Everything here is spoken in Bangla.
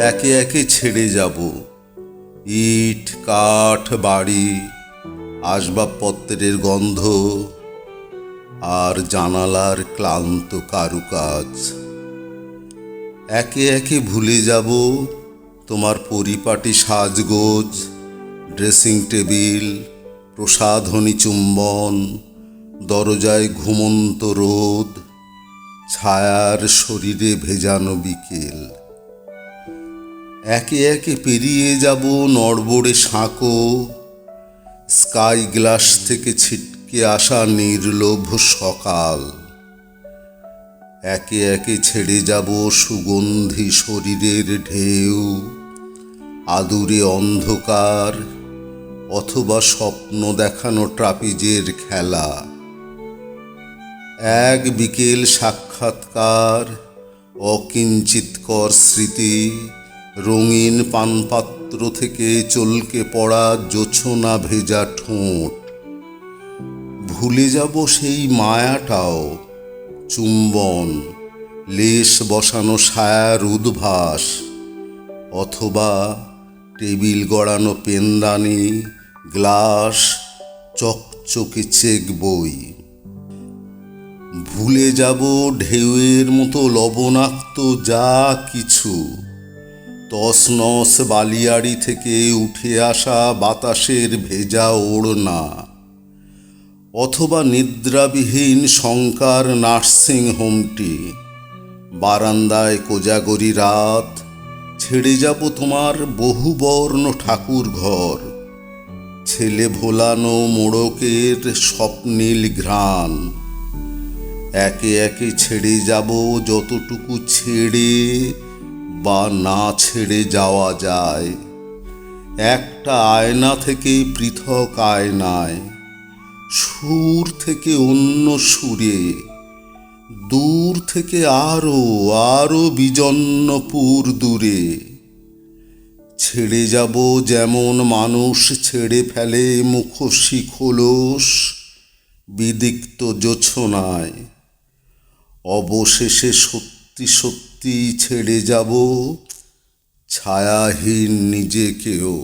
একে একে ছেড়ে যাব। ইট, কাঠ, বাড়ি, আসবাবপত্রের গন্ধ আর জানালার ক্লান্ত কারুকাজ। একে একে ভুলে যাব তোমার পরিপাটি সাজগোজ, ড্রেসিং টেবিল, প্রসাধনী চুম্বন, দরজায় ঘুমন্ত রোদ, ছায়ার শরীরে ভেজানো বিকেল। একে একে পেরিয়ে যাব নড়বড়ে সাঁকো স্কাই গ্লাস থেকে ছিটকে আসা নির্লোভ সকাল। একে একে ছেড়ে যাব সুগন্ধি শরীরের ঢেউ। আদুরে অন্ধকার, অথবা স্বপ্ন দেখানো ট্রাপিজের খেলা। এক বিকেল সাক্ষাৎকার অকিঞ্চিতকর স্মৃতি। রঙিন পানপাত্র থেকে চলকে পড়া জোছনা ভেজা ঠোঁট। ভুলে যাব সেই মায়াটাও, চুম্বন লেশ বসানো ছায়ার উদ্ভাস, অথবা টেবিল গড়ানো পেনদানি, গ্লাস, চকচকে চেক বই। ভুলে যাব ঢেউয়ের মতো লবণাক্ত যা কিছু তসনস বালিয়াড়ি থেকে উঠে আসা বাতাসের ভেজা ওড়না। অথবা নিদ্রাবিহীন শঙ্কার নার্সিং হোমটি। বারান্দায় কোজাগরি রাত, ছেড়ে যাব তোমার বহুবর্ণ ঠাকুর ঘর। ছেলে ভোলানো মোড়কের স্বপ্নীল ঘ্রাণ। একে একে ছেড়ে যাব যতটুকু ছেড়ে বা না ছেড়ে যাওয়া যায়। একটা আয়না থেকে পৃথক আয়নায়, সুর থেকে অন্য সুরে, দূর থেকে আরও আরও বিজন্নপুর দূরে। ছেড়ে যাব যেমন মানুষ ছেড়ে ফেলে মুখোশি খোলস বিদিক্ত জোছনায়। অবশেষে সত্যি সত্যি ছেড়ে যাব। ছায়াহীন নিজেকেও